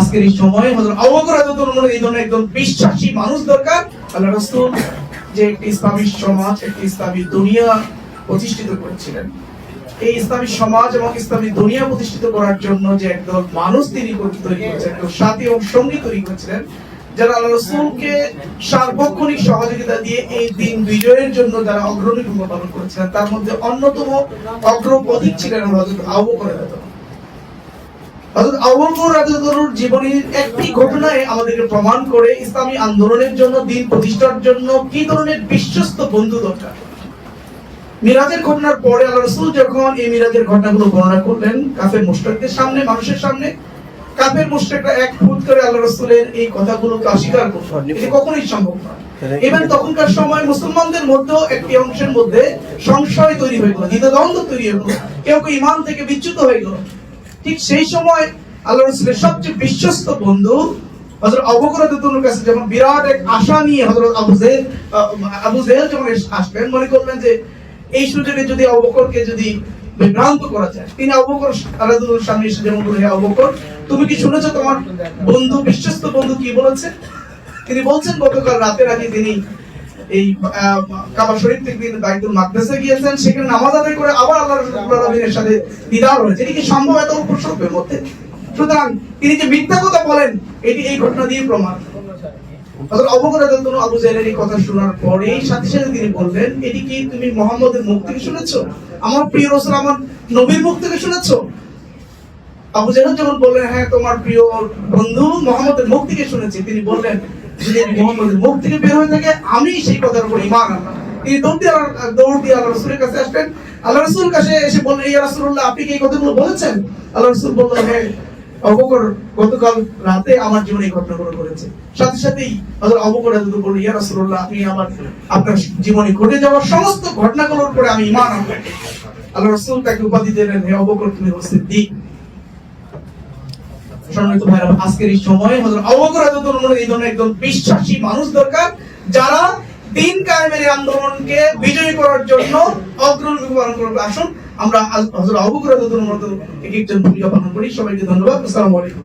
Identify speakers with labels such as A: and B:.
A: আজকের এই সময়ে হযরত আবু রাদিয়াল্লাহু এই ধরনের একজন বিশ্বাসী মানুষ দরকার। আল্লাহ রাসূল যে একটি ইসলামী সমাজ, একটি ইসলামী দুনিয়া প্রতিষ্ঠিত করেছিলেন। এই ইসলামী সমাজ এবং ইসলামী দুনিয়া প্রতিষ্ঠিত করার জন্য যে একদল মানুষ তিনি তৈরি করেছেন একদল সাথী এবং সঙ্গী তৈরি করেছিলেন, যারা আল্লাহ রসুলকে সার্বক্ষণিক সহযোগিতা দিয়ে এই দিন বিজয়ের জন্য যারা অগ্রণী ভূমিকা পালন করেছিলেন, তার মধ্যে অন্যতম অগ্রপথিক ছিলেন হযরত আবু বকর রাদিয়াল্লাহু আনহু। হযরত আবু বকর রাদিয়াল্লাহু জীবনের একটি ঘটনায় আমাদেরকে প্রমাণ করে ইসলামী আন্দোলনের জন্য দিন প্রতিষ্ঠার জন্য কি ধরনের বিশ্বস্ত বন্ধু দরকার? মিরাজের ঘটনার পরে আল্লাহ রসুল যখন এই মিরাজের ঘটনাগুলো বর্ণনা করলেন কাফের মুশরিকদের সামনে মানুষের সামনে কাফের মুশরিকরা এক ফুট করে আল্লাহ রসুলের এই কথাগুলোকে অস্বীকার করতো এটা কখনোই সম্ভব নয়। ইভেন তখনকার সময় মুসলমানদের মধ্যেও একটি অংশের মধ্যে সংশয় তৈরি হয়ে গেল দ্বিধাদ্বন্দ্ব তৈরি হয়ে গেল। কেউ কেউ ইমান থেকে বিচ্যুত হয়ে গেল। ঠিক সেই সময় আল্লাহ রসুলের সবচেয়ে বিশ্বস্ত বন্ধু বকর কাছে বিরাট এক আশা নিয়ে হযরত আবু আবু মনে করলেন যে এই সুযোগে যদি আবু বকরকে যদি বিভ্রান্ত করা যায়, তিনি আবু বকর রাদিয়াল্লাহু সামনে এসে যেমন বললেন হে আবু বকর, তুমি কি শুনেছো তোমার বন্ধু, বিশ্বস্ত বন্ধু কি বলেছে? তিনি বলছেন, গতকাল রাতের আগে তিনি এই কাবা শরীফ থেকে বাইতুল গিয়েছেন, সেখানে নামাজ আদায় করে আবার আল্লাহ সাথে দিদার হয়েছে কি সম্ভব এত মধ্যে? সুতরাং তিনি যে মিথ্যা কথা বলেন, এটি এই ঘটনা দিয়ে প্রমাণ। সাথে সাথে তিনি বললেন, এটি কি তুমি মুহাম্মদের মুখ থেকে শুনেছো? আমার প্রিয় রাসূল আমার নবীর মুখ থেকে শুনেছো? আবু জাহেল যখন বললেন হ্যাঁ তোমার প্রিয় বন্ধু মোহাম্মদের মুখ থেকে শুনেছি। তিনি বললেন যদি মোহাম্মদের মুখ থেকে বের হয়ে থাকে, আমি সেই কথার উপর ইমান দৌড় দিয়ে দৌড় দিয়ে আল্লাহ রসুলের কাছে আল্লাহ রসুল কাছে এসে বললেন আপনি কি এই কথাগুলো বলেছেন? আল্লাহ রসুল হ্যাঁ অবকর গতকাল রাতে আমার জীবনে এই ঘটনাগুলো ঘটেছে। সাথে সাথেই হযরত আবু বকর রাদিয়াল্লাহু বললেন, ইয়া আপনি আমার, আপনার জীবনে ঘটে যাওয়া সমস্ত ঘটনাগুলোর উপরে আমি আনলাম। আল্লাহ রসুল তাকে উপাধি দিলেন, হে আবু বকর, তুমি সিদ্দিক সম্মানিত ভাইরা, আজকের এই সময়ে হজরত রাদিয়াল্লাহু এই ধরনের একজন বিশ্বাসী মানুষ দরকার যারা দিন কায়েমের আন্দোলনকে বিজয়ী করার জন্য অগ্রণী পালন করবে। আসুন, আমরা হজরত একজন ভূমিকা পালন করি। সবাইকে ধন্যবাদ। আসসালামু আলাইকুম।